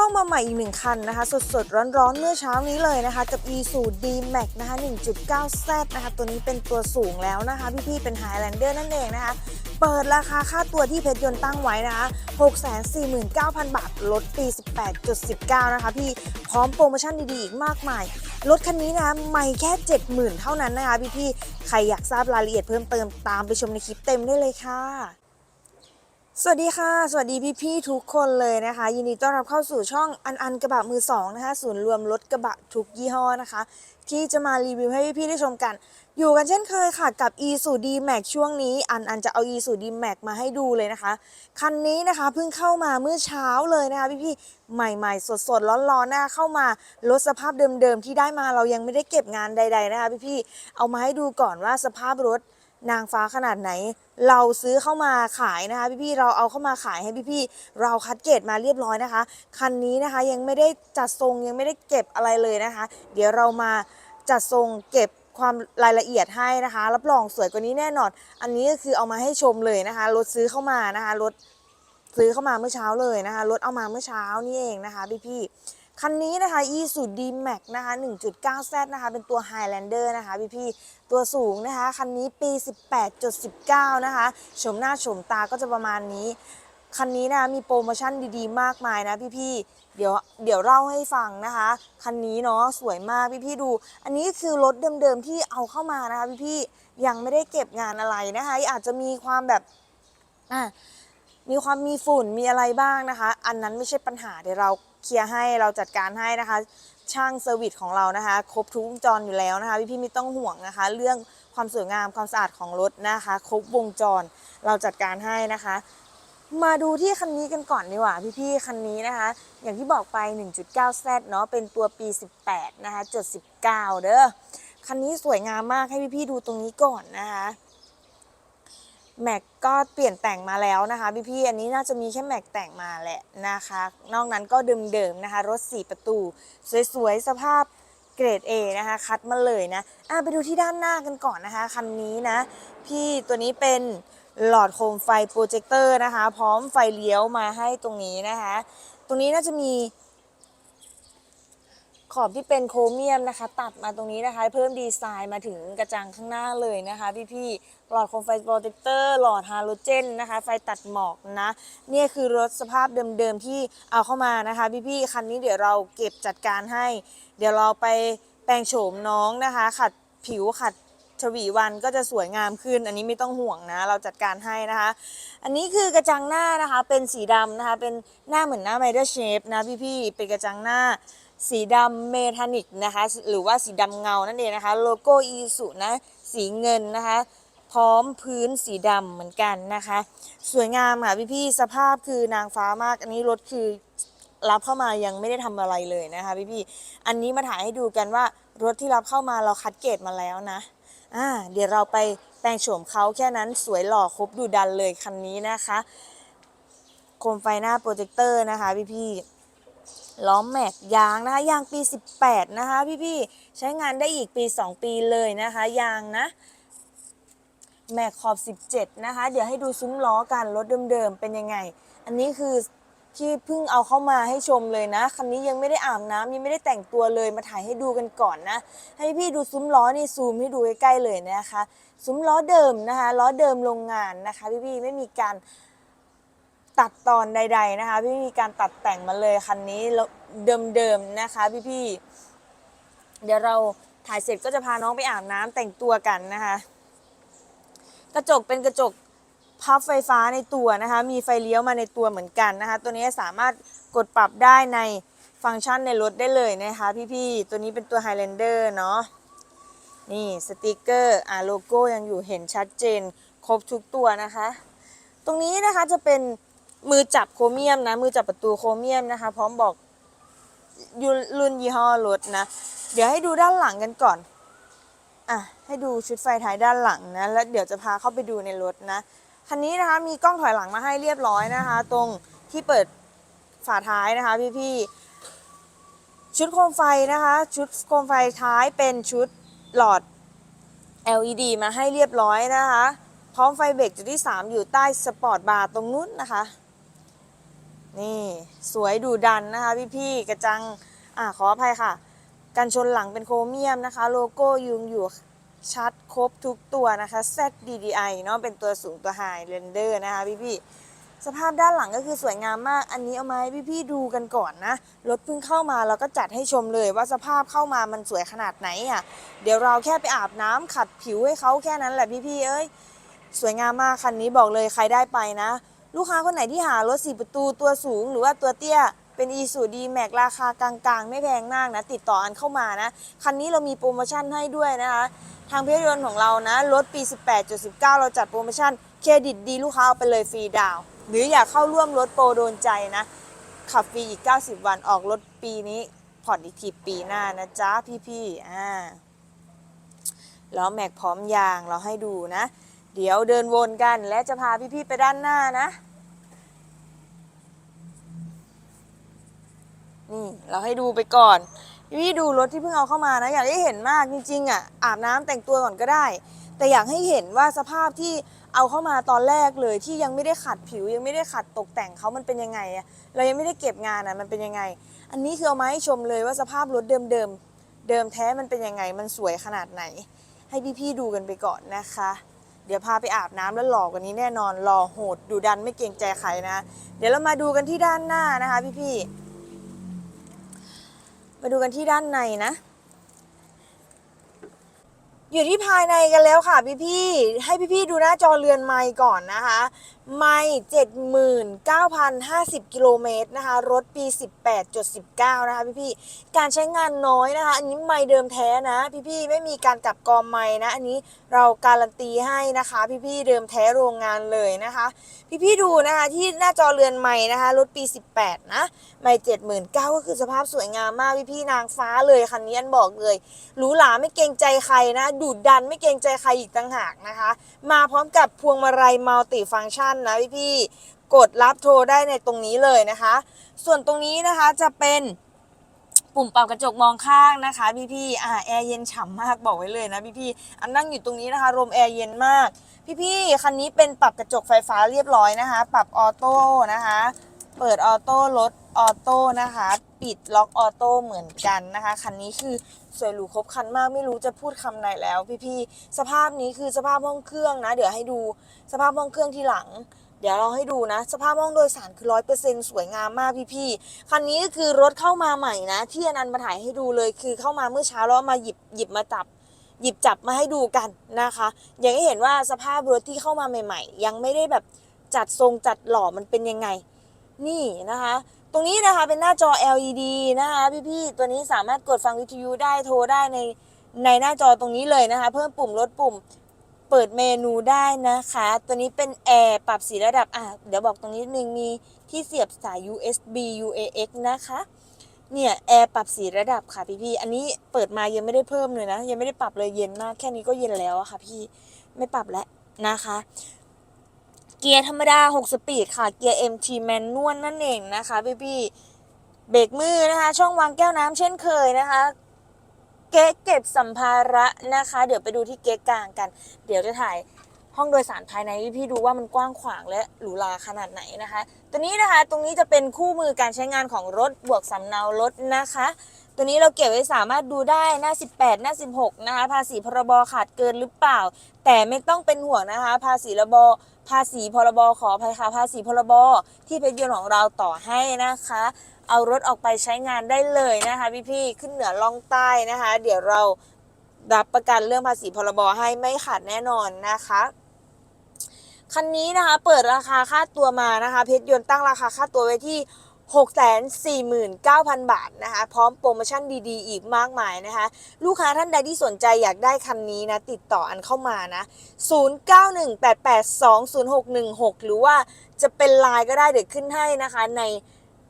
เข้ามาใหม่อีกหนึ่งคันนะคะ สดๆ ร้อนๆ เมื่อเช้านี้เลยนะคะ กับ e s u d max นะคะ 1.9z นะคะ ตัวนี้เป็นตัวสูงแล้วนะคะ พี่ๆ เป็น Highlander นั่นเองนะคะ เปิดราคาค่าตัวที่เพชรยนต์ตั้งไว้นะคะ 649,000 บาท ลดปี 18.19 นะคะ พี่พร้อมโปรโมชั่นดีๆ อีกมากมาย รถคันนี้นะคะไม่แค่ 70,000 เท่านั้นนะคะ พี่ๆ ใครอยากทราบรายละเอียดเพิ่มเติมตามไปชมในคลิปเต็มได้เลยค่ะ สวัสดีค่ะ สวัสดีพี่ๆทุกคนเลยนะคะ ยินดีต้อนรับเข้าสู่ช่องอันอันกระบะมือสองนะคะศูนย์รวมรถกระบะทุกยี่ห้อนะคะ ที่จะมารีวิวให้พี่ๆได้ชมกัน อยู่กันเช่นเคยค่ะกับ e s u d max ช่วงนี้ อันอันจะเอา e s u d max มาให้ดูเลยนะคะ คันนี้นะคะเพิ่งเข้ามาเมื่อเช้าเลยนะคะพี่ๆใหม่ๆ สดๆร้อนๆนะคะเข้ามารถสภาพเดิมๆที่ได้มาเรายังไม่ได้เก็บงานใด ๆนะคะพี่ๆเอามาให้ดูก่อนว่าสภาพรถ นางฟ้าขนาดไหน เราซื้อเข้ามาขายนะคะ พี่ๆเราเอาเข้ามาขายให้พี่ๆเราคัดเกรดมาเรียบร้อยนะคะ คันนี้นะคะยังไม่ได้จัดทรงยังไม่ได้เก็บอะไรเลยนะคะ เดี๋ยวเรามาจัดทรงเก็บความรายละเอียดให้นะคะ รับรองสวยกว่านี้แน่นอน อันนี้ก็คือเอามาให้ชมเลยนะคะ รถซื้อเข้ามานะคะ รถซื้อเข้ามาเมื่อเช้าเลยนะคะ รถเอามาเมื่อเช้านี่เองนะคะพี่ๆ คันนี้นะคะ e s u d max นะคะ 1.9z นะคะ เป็นตัว Highlander นะคะ พี่ๆตัวสูงนะคะ คันนี้ปี 18.19 นะคะชมหน้าชมตาก็จะประมาณนี้ คันนี้นะคะมีโปรโมชั่นดีๆ มากมายนะพี่ๆเดี๋ยวเดี๋ยวเล่าให้ฟังนะคะ คันนี้เนาะสวยมากพี่ๆดู อันนี้คือรถเดิมๆที่เอาเข้ามานะคะพี่ๆยังไม่ได้เก็บงานอะไรนะคะ อาจจะมีความแบบอะมีความมีฝุ่นมีอะไรบ้างนะคะ อันนั้นไม่ใช่ปัญหาเดี๋ยวเราเคลียร์ให้เราจัดการให้นะคะ ช่างเซอร์วิสของเรานะคะ ครบทุกวงจรอยู่แล้วนะคะ พี่ๆไม่ต้องห่วงนะคะ เรื่องความสวยงามความสะอาดของรถนะคะ ครบวงจรเราจัดการให้นะคะ มาดูที่คันนี้กันก่อนดีกว่าพี่ๆคันนี้นะคะ อย่างที่บอกไป 1.9Z เนาะเป็นตัวปี 18 นะคะจด19 เด้อคันนี้สวยงามมากให้พี่ๆดูตรงนี้ก่อนนะคะ แม็กก็เปลี่ยนแต่งมาแล้วนะคะพี่ๆอันนี้น่าจะมีแค่แม็กแต่งมาแหละนะคะ นอกนั้นก็เดิมๆนะคะ รถ 4 ประตู สวยๆ สภาพเกรด A นะคะ คัดมาเลยนะอะไปดูที่ด้านหน้ากันก่อนนะคะ คันนี้นะ พี่ตัวนี้เป็นหลอดโคมไฟโปรเจคเตอร์นะคะ พร้อมไฟเลี้ยวมาให้ตรงนี้นะคะ ตรงนี้น่าจะมี ขอบที่เป็นโครเมียมนะคะ ตัดมาตรงนี้นะคะ เพิ่มดีไซน์มาถึงกระจังข้างหน้าเลยนะคะ พี่ๆหลอดโคมไฟโปรเทคเตอร์หลอดฮาโลเจนนะคะ ไฟตัดหมอกนะเนี่ยคือรถสภาพเดิมๆที่เอาเข้ามานะคะ พี่ๆคันนี้เดี๋ยวเราเก็บจัดการให้ เดี๋ยวเราไปแปลงโฉมน้องนะคะ ขัดผิวขัดฉวีวันก็จะสวยงามขึ้น อันนี้ไม่ต้องห่วงนะ เราจัดการให้นะคะ อันนี้คือกระจังหน้านะคะ เป็นสีดำนะคะ เป็นหน้าเหมือนหน้าไมเดอร์เชฟนะพี่ๆเป็นกระจังหน้า สีดำเมทันิกนะคะ หรือว่าสีดำเงานั่นเองนะคะ โลโก้อีสุนะสีเงินนะคะ พร้อมพื้นสีดำเหมือนกันนะคะ สวยงามค่ะพี่ๆสภาพคือนางฟ้ามาก อันนี้รถคือรับเข้ามายังไม่ได้ทำอะไรเลยนะคะพี่ๆอันนี้มาถ่ายให้ดูกันว่ารถที่รับเข้ามาเราคัดเกรดมาแล้วนะอ่าเดี๋ยวเราไปแปลงโฉมเขาแค่นั้นสวยหล่อครบดูดันเลยคันนี้นะคะโคมไฟหน้าโปรเจคเตอร์นะคะพี่ๆ ล้อมแม็กยางนะคะยางปี 18 นะคะ พี่ๆใช้งานได้อีกปี 2 ปีเลยนะคะยางนะแม็กขอบ 17 นะคะ เดี๋ยวให้ดูซุ้มล้อกันรถเดิมๆเป็นยังไง อันนี้คือที่เพิ่งเอาเข้ามาให้ชมเลยนะคันนี้ยังไม่ได้อาบน้ำยังไม่ได้แต่งตัวเลยมาถ่ายให้ดูกันก่อนนะ ให้พี่ดูซุ้มล้อนี่ซูมให้ดูใกล้ๆเลยนะคะ ซุ้มล้อเดิมนะคะล้อเดิมโรงงานนะคะ พี่ๆไม่มีการ ตัดตอนใด ๆนะคะไม่มีการตัดแต่งมาเลยคันนี้เดิมๆนะคะ พี่ๆเดี๋ยวเราถ่ายเสร็จก็จะพาน้องไปอาบน้ำแต่งตัวกันนะคะ กระจกเป็นกระจกพับไฟฟ้าในตัวนะคะ มีไฟเลี้ยวมาในตัวเหมือนกันนะคะ ตัวนี้สามารถกดปรับได้ในฟังก์ชันในรถได้เลยนะคะ พี่ๆ ตัวนี้เป็นตัว Highlander เนาะ นี่สติกเกอร์อ่าโลโก้ยังอยู่เห็นชัดเจน ครบทุกตัวนะคะ ตรงนี้นะคะจะเป็น มือจับโครเมียมนะ มือจับประตูโครเมียมนะคะ พร้อมบอกยุรุ่นยี่ห้อรถนะ เดี๋ยวให้ดูด้านหลังกันก่อน อะ ให้ดูชุดไฟท้ายด้านหลังนะ แล้วเดี๋ยวจะพาเข้าไปดูในรถนะ คันนี้นะคะมีกล้องถอยหลังมาให้เรียบร้อยนะคะ ตรงที่เปิดฝาท้ายนะคะพี่ๆ ชุดโคมไฟนะคะ ชุดโคมไฟท้ายเป็นชุดหลอด LED มาให้เรียบร้อยนะคะ พร้อมไฟเบรกจุดที่ 3 อยู่ใต้สปอร์ตบาร์ตรงนู้นนะคะ นี่สวยดูดันนะคะพี่ๆกระจังอ่าขออภัยค่ะ กันชนหลังเป็นโครเมียมนะคะ โลโก้ยุงอยู่ชัดครบทุกตัวนะคะ ZDDI เนาะเป็นตัวสูงตัว High Render นะคะพี่ๆสภาพด้านหลังก็คือสวยงามมาก อันนี้เอามาให้พี่ๆดูกันก่อนนะ รถเพิ่งเข้ามาเราก็จัดให้ชมเลยว่าสภาพเข้ามามันสวยขนาดไหนอะ เดี๋ยวเราแค่ไปอาบน้ำขัดผิวให้เขาแค่นั้นแหละพี่ๆเอ้ย สวยงามมากคันนี้บอกเลยใครได้ไปนะ ลูกค้าคนไหนที่หารถสี่ประตูตัวสูงหรือว่าตัวเตี้ยเป็นอีซูดีแม็กราคากลางๆ ไม่แพงมากนะ ติดต่ออันเข้ามานะ คันนี้เรามีโปรโมชั่นให้ด้วยนะคะ ทางเพจยนต์ของเรานะรถปี 18.19 เราจัดโปรโมชั่น เครดิตดีลูกค้าเอาไปเลยฟรีดาว หรืออยากเข้าร่วมรถโปรโดนใจนะ ขับฟรีอีก 90 วันออกรถปีนี้ผ่อนอีกทีปีหน้านะจ๊ะพี่ๆอ่าแล้วแม็กพร้อมยางเราให้ดูนะ เดี๋ยวเดินวนกันและจะพาพี่ๆไปด้านหน้านะ นี่เราให้ดูไปก่อน พี่ดูรถที่เพิ่งเอาเข้ามานะ อยากให้เห็นมากจริงๆอะ อาบน้ำแต่งตัวก่อนก็ได้ แต่อยากให้เห็นว่าสภาพที่เอาเข้ามาตอนแรกเลยที่ยังไม่ได้ขัดผิวยังไม่ได้ขัดตกแต่งเขามันเป็นยังไงอะเรายังไม่ได้เก็บงานอะมันเป็นยังไง อันนี้คือเอามาให้ชมเลยว่าสภาพรถเดิมๆเดิมแท้มันเป็นยังไงมันสวยขนาดไหน ให้พี่ๆดูกันไปก่อนนะคะ เดี๋ยวพาไปอาบน้ำแล้วหล่อกว่านี้แน่นอนหล่อโหดดูดันไม่เกรงใจใครนะ เดี๋ยวเรามาดูกันที่ด้านหน้านะคะพี่ๆมาดูกันที่ด้านในนะ อยู่ที่ภายในกันแล้วค่ะพี่ๆให้พี่ๆดูหน้าจอเรือนไมค์ก่อนนะคะ ไมค์79,050กิโลเมตรนะคะ รถปี18.19นะคะพี่ๆการใช้งานน้อยนะคะ อันนี้ไมค์เดิมแท้นะ พี่ๆไม่มีการกลับกอมไมค์นะ อันนี้เราการันตีให้นะคะ พี่ๆเดิมแท้โรงงานเลยนะคะ พี่ๆดูนะคะที่หน้าจอเรือนไมค์นะคะ รถปี18นะ ไมค์79,000ก็คือสภาพสวยงามมากพี่ๆนางฟ้าเลยคันนี้อันบอกเลยหรูหราไม่เกรงใจใครนะดูดดันไม่เกรงใจใครอีกต่างหากนะคะ มาพร้อมกับพวงมาลัยมัลติฟังก์ชันนะพี่ๆกดรับโทรได้ในตรงนี้เลยนะคะ ส่วนตรงนี้นะคะจะเป็นปุ่มปรับกระจกมองข้างนะคะพี่ๆอ่าแอร์เย็นฉ่ำมากบอกไว้เลยนะพี่ๆอันนั่งอยู่ตรงนี้นะคะลมแอร์เย็นมาก พี่ๆคันนี้เป็นปรับกระจกไฟฟ้าเรียบร้อยนะคะ ปรับออโต้นะคะ เปิดออโต้รถ ออโต้นะคะ ปิดล็อกออโต้เหมือนกันนะคะ คันนี้คือสวยหรูครบครันมากไม่รู้จะพูดคำไหนแล้ว พี่ๆสภาพนี้คือสภาพห้องเครื่องนะ เดี๋ยวให้ดูสภาพห้องเครื่องที่หลัง เดี๋ยวเราให้ดูนะ สภาพห้องโดยสารคือร้อยเปอร์เซ็นสวยงามมากพี่ๆคันนี้ก็คือรถเข้ามาใหม่นะ ที่อนันต์มาถ่ายให้ดูเลยคือเข้ามาเมื่อเช้าแล้วมาหยิบหยิบมาจับหยิบจับมาให้ดูกันนะคะ อย่างที่เห็นว่าสภาพรถที่เข้ามาใหม่ ๆ ยังไม่ได้แบบจัดทรงจัดหล่อมันเป็นยังไง นี่นะคะ ตรงนี้นะคะเป็นหน้าจอ LED นะคะพี่ๆตัวนี้สามารถกดฟังวิทยุได้โทรได้ในในหน้าจอตรงนี้เลยนะคะ เพิ่มปุ่มลดปุ่มเปิดเมนูได้นะคะ ตัวนี้เป็นแอร์ปรับสีระดับ อะ เดี๋ยวบอกตรงนี้นึงมีที่เสียบสาย USB UAX นะคะ เนี่ยแอร์ปรับสีระดับค่ะพี่ๆอันนี้เปิดมายังไม่ได้เพิ่มเลยนะ ยังไม่ได้ปรับเลยเย็นมาก แค่นี้ก็เย็นแล้วอะค่ะพี่ ไม่ปรับแล้วนะคะ เกียร์ธรรมดา 6 สปีดค่ะ เกียร์ MT แมนนวลนั่นเองนะคะพี่ๆเบรกมือนะคะ ช่องวางแก้วน้ำเช่นเคยนะคะ เก๊เก็บสัมภาระนะคะ เดี๋ยวไปดูที่เก๊กลางกัน เดี๋ยวจะถ่ายห้องโดยสารภายในให้พี่ดูว่ามันกว้างขวางและหรูหราขนาดไหนนะคะ ตัวนี้นะคะตรงนี้จะเป็นคู่มือการใช้งานของรถบวกสำเนารถนะคะ ตัวนี้เราเก็บไว้สามารถดูได้หน้า 18 หน้า 16 นะคะ ภาษีพรบขาดเกินหรือเปล่า แต่ไม่ต้องเป็นห่วงนะคะ ภาษีระบภาษีพรบขออภัยค่ะภาษีพรบที่เพชรยนต์ของเราต่อให้นะคะ เอารถออกไปใช้งานได้เลยนะคะพี่ๆขึ้นเหนือล่องใต้นะคะ เดี๋ยวเรารับประกันเรื่องภาษีพรบให้ไม่ขาดแน่นอนนะคะคันนี้นะคะเปิดราคาค่าตัวมานะคะ เพชรยนต์ตั้งราคาค่าตัวไว้ที่ 649,000 บาทนะคะพร้อมโปรโมชั่นดีๆ อีกมากมายนะคะ ลูกค้าท่านใดที่สนใจอยากได้คันนี้นะ ติดต่ออันเข้ามานะ 0918820616 หรือว่าจะเป็นไลน์ก็ได้เดี๋ยวขึ้นให้นะคะใน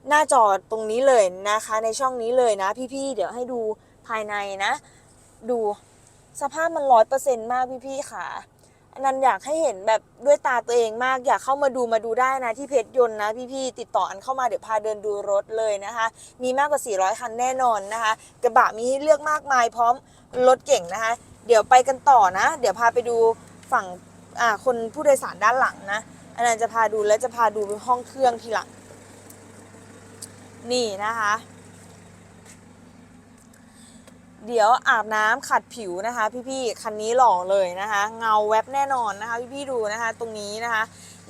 หน้าจอตรงนี้เลยนะคะ ในช่องนี้เลยนะ พี่ๆ เดี๋ยวให้ดูภายในนะ ดูสภาพมันร้อยเปอร์เซ็นต์มากพี่ๆค่ะ นันอยากให้เห็นแบบด้วยตาตัวเองมากอยากเข้ามาดูมาดูได้นะที่เพจยนต์นะพี่ๆติดต่ออันเข้ามาเดี๋ยวพาเดินดูรถเลยนะคะ มีมากกว่า 400 คันแน่นอนนะคะ กระบะมีให้เลือกมากมายพร้อมรถเก่งนะคะ เดี๋ยวไปกันต่อนะ เดี๋ยวพาไปดูฝั่งอ่าคนผู้โดยสารด้านหลังนะอันนั้นจะพาดูและจะพาดูห้องเครื่องทีหลังนี่นะคะ เดี๋ยวอาบน้ำขัดผิวนะคะ พี่ๆคันนี้หล่อเลยนะคะ เงาแวบแน่นอนนะคะ พี่ๆดูนะคะ ตรงนี้นะคะ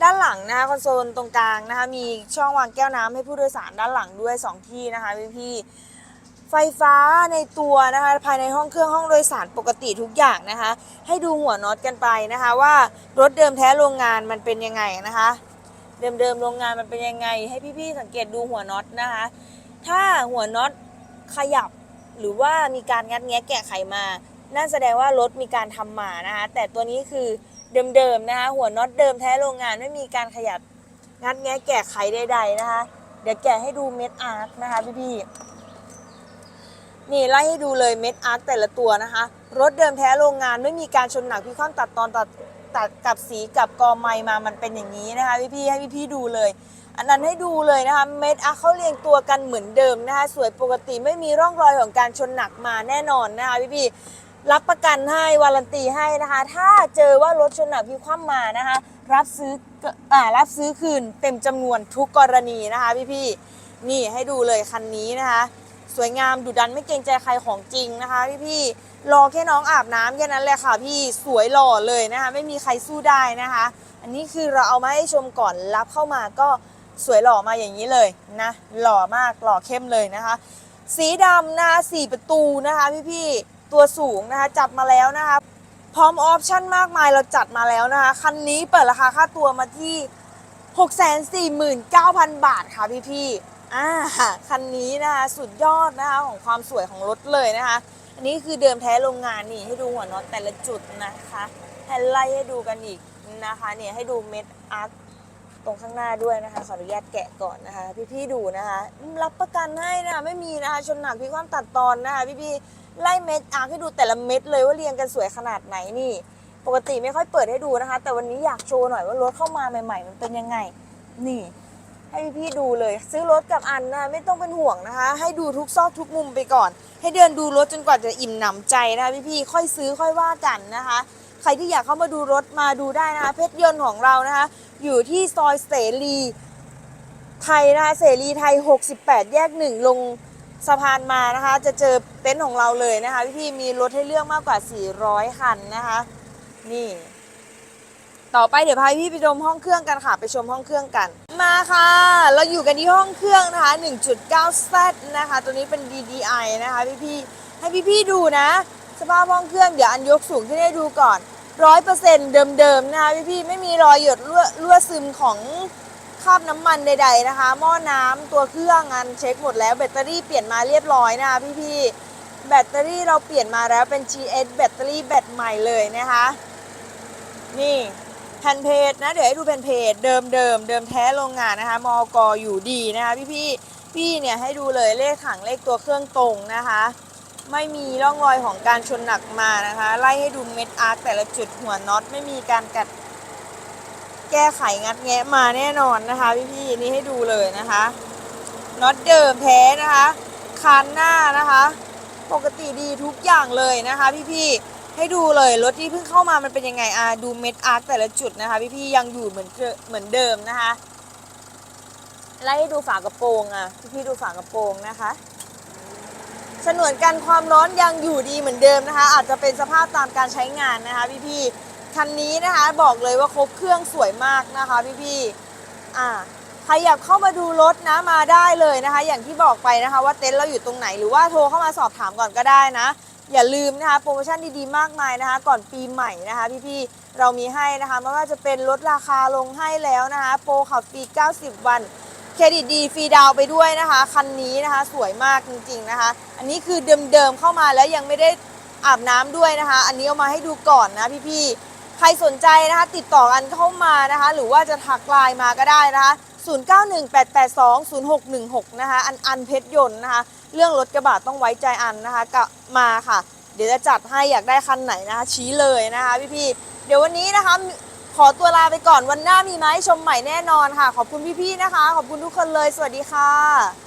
ด้านหลังนะคะคอนโซลตรงกลางนะคะ มีช่องวางแก้วน้ำให้ผู้โดยสารด้านหลังด้วย 2 ที่นะคะ พี่ๆไฟฟ้าในตัวนะคะ ภายในห้องเครื่องห้องโดยสารปกติทุกอย่างนะคะ ให้ดูหัวน็อตกันไปนะคะ ว่ารถเดิมแท้โรงงานมันเป็นยังไงนะคะ เดิมๆโรงงานมันเป็นยังไง ให้พี่ๆสังเกตดูหัวน็อตนะคะ ถ้าหัวน็อตขยับ หรือว่ามีการงัดแงะแกะไขมา นั่นแสดงว่ารถมีการทำมานะคะ แต่ตัวนี้คือเดิมๆนะคะ หัวน็อตเดิมแท้โรงงานไม่มีการขยับงัดแงะแกะไขใด ๆนะคะ เดี๋ยวแกะให้ดูเม็ดอาร์คนะคะพี่ๆนี่ไล่ให้ดูเลยเม็ดอาร์คแต่ละตัวนะคะ รถเดิมแท้โรงงานไม่มีการชนหนักพี่ข้อนตัดตอนตัดตัดกับสีกับกอไม้มามันเป็นอย่างนี้นะคะพี่ๆให้พี่ๆดูเลย อันนั้นให้ดูเลยนะคะ เม็ดอะเขาเรียงตัวกันเหมือนเดิมนะคะ สวยปกติไม่มีร่องรอยของการชนหนักมาแน่นอนนะคะพี่พี่รับประกันให้วารันตีให้นะคะ ถ้าเจอว่ารถชนหนักพี่คว่ำมานะคะ รับซื้ออ่ารับซื้อคืนเต็มจำนวนทุกกรณีนะคะพี่พี่นี่ให้ดูเลยคันนี้นะคะ สวยงามดุดันไม่เกรงใจใครของจริงนะคะพี่พี่รอแค่น้องอาบน้ำแค่นั้นแหละค่ะพี่สวยหล่อเลยนะคะ ไม่มีใครสู้ได้นะคะ อันนี้คือเราเอามาให้ชมก่อนรับเข้ามาก็ สวยหล่อมาอย่างนี้เลยนะหล่อมากหล่อเข้มเลยนะคะ สีดำนะคะสี่ประตูนะคะพี่ๆตัวสูงนะคะจับมาแล้วนะคะ พร้อมออปชั่นมากมายเราจัดมาแล้วนะคะ คันนี้เปิดราคาค่าตัวมาที่ 649,000 บาทค่ะพี่ๆอ่าคันนี้นะคะสุดยอดนะคะของความสวยของรถเลยนะคะ อันนี้คือเดิมแท้โรงงานนี่ให้ดูหัวน็อตแต่ละจุดนะคะให้ไล่ให้ดูกันอีกนะคะเนี่ยให้ดูเม็ดอาร์ต รงข้างหน้าด้วยนะคะ ขออนุญาตแกะก่อนนะคะ พี่ๆดูนะคะ รับประกันให้นะไม่มีนะคะชนหนักพี่ความตัดตอนนะคะ พี่ๆไล่เม็ดอาร์คให้ดูแต่ละเม็ดเลยว่าเรียงกันสวยขนาดไหนนี่ ปกติไม่ค่อยเปิดให้ดูนะคะ แต่วันนี้อยากโชว์หน่อยว่ารถเข้ามาใหม่ ๆ มันเป็นยังไง นี่ ให้พี่ๆดูเลย ซื้อรถกับอันนะไม่ต้องเป็นห่วงนะคะ ให้ดูทุกซอกทุกมุมไปก่อน ให้เดินดูรถจนกว่าจะอิ่มหนำใจนะคะพี่ๆค่อยซื้อค่อยว่ากันนะคะ ใครที่อยากเข้ามาดูรถมาดูได้นะคะเพชรยนต์ของเรานะคะ อยู่ที่ซอยเสรีไทยนะคะเสรีไทย 68 แยกหนึ่งลงสะพานมานะคะ จะเจอเต็นท์ของเราเลยนะคะ พี่ๆมีรถให้เลือกมากกว่า 400 คันนะคะ นี่ ต่อไปเดี๋ยวพาพี่ไปชมห้องเครื่องกันค่ะ ไปชมห้องเครื่องกัน มาค่ะ เราอยู่กันที่ห้องเครื่องนะคะ 1.9Z นะคะ ตัวนี้เป็น DDI นะคะพี่ๆให้พี่ๆดูนะ สภาพห้องเครื่องเดี๋ยวอันยกสูงขึ้นให้ดูก่อน ร้อยเปอร์เซ็นต์เดิมๆนะคะพี่ๆไม่มีรอยหยดรั่วรั่วซึมของคราบน้ำมันใด ๆนะคะ หม้อน้ำตัวเครื่องอันเช็คหมดแล้วแบตเตอรี่เปลี่ยนมาเรียบร้อยนะคะพี่ๆแบตเตอรี่เราเปลี่ยนมาแล้วเป็น GS แบตเตอรี่แบตใหม่เลยนะคะ นี่แผ่นเพจนะเดี๋ยวให้ดูแผ่นเพจเดิมเดิมเดิมแท้โรงงานนะคะมอกอยู่ดีนะคะพี่พี่พี่เนี่ยให้ดูเลยเลขถังเลขตัวเครื่องตรงนะคะ ไม่มีร่องรอยของการชนหนักมานะคะ ไล่ให้ดูเม็ดอาร์คแต่ละจุดหัวน็อตไม่มีการกัด แก้ไขงัดแงะมาแน่นอนนะคะ พี่พี่นี่ให้ดูเลยนะคะน็อตเดิมแท้นะคะคานหน้านะคะ ปกติดีทุกอย่างเลยนะคะพี่พี่ๆให้ดูเลยรถที่เพิ่งเข้ามามันเป็นยังไงอะดูเม็ดอาร์คแต่ละจุดนะคะ พี่พี่ๆยังอยู่เหมือนเหมือนเดิมนะคะไล่ให้ดูฝากระโปรงอะพี่พี่ๆดูฝากระโปรงนะคะ ฉนวนกันความร้อนยังอยู่ดีเหมือนเดิมนะคะ อาจจะเป็นสภาพตามการใช้งานนะคะพี่ๆคันนี้นะคะบอกเลยว่าครบเครื่องสวยมากนะคะพี่พี่ๆอ่าใครอยากเข้ามาดูรถนะมาได้เลยนะคะ อย่างที่บอกไปนะคะว่าเต็นท์เราอยู่ตรงไหนหรือว่าโทรเข้ามาสอบถามก่อนก็ได้นะ อย่าลืมนะคะโปรโมชั่นดีๆมากมายนะคะ ก่อนปีใหม่นะคะ พี่ๆเรามีให้นะคะไม่ว่าจะเป็นลดราคาลงให้แล้วนะคะ โปรขับฟรี90 วัน เครดิตดีฟรีดาวไปด้วยนะคะ คันนี้นะคะสวยมากจริงๆนะคะ อันนี้คือเดิมๆเข้ามาแล้วยังไม่ได้อาบน้ำด้วยนะคะ อันนี้เอามาให้ดูก่อนนะพี่ๆ ใครสนใจนะคะ ติดต่อกันเข้ามานะคะ หรือว่าจะทักไลน์มาก็ได้นะคะ 0918820616 นะคะ อันอันเพชรยนต์นะคะ เรื่องรถกระบะต้องไว้ใจอันนะคะก็มาค่ะ เดี๋ยวจะจัดให้อยากได้คันไหนนะคะ ชี้เลยนะคะพี่ๆ เดี๋ยววันนี้นะคะ ขอตัวลาไปก่อนวันหน้ามีมาให้ชมใหม่แน่นอนค่ะ ขอบคุณพี่ๆนะคะ ขอบคุณทุกคนเลย สวัสดีค่ะ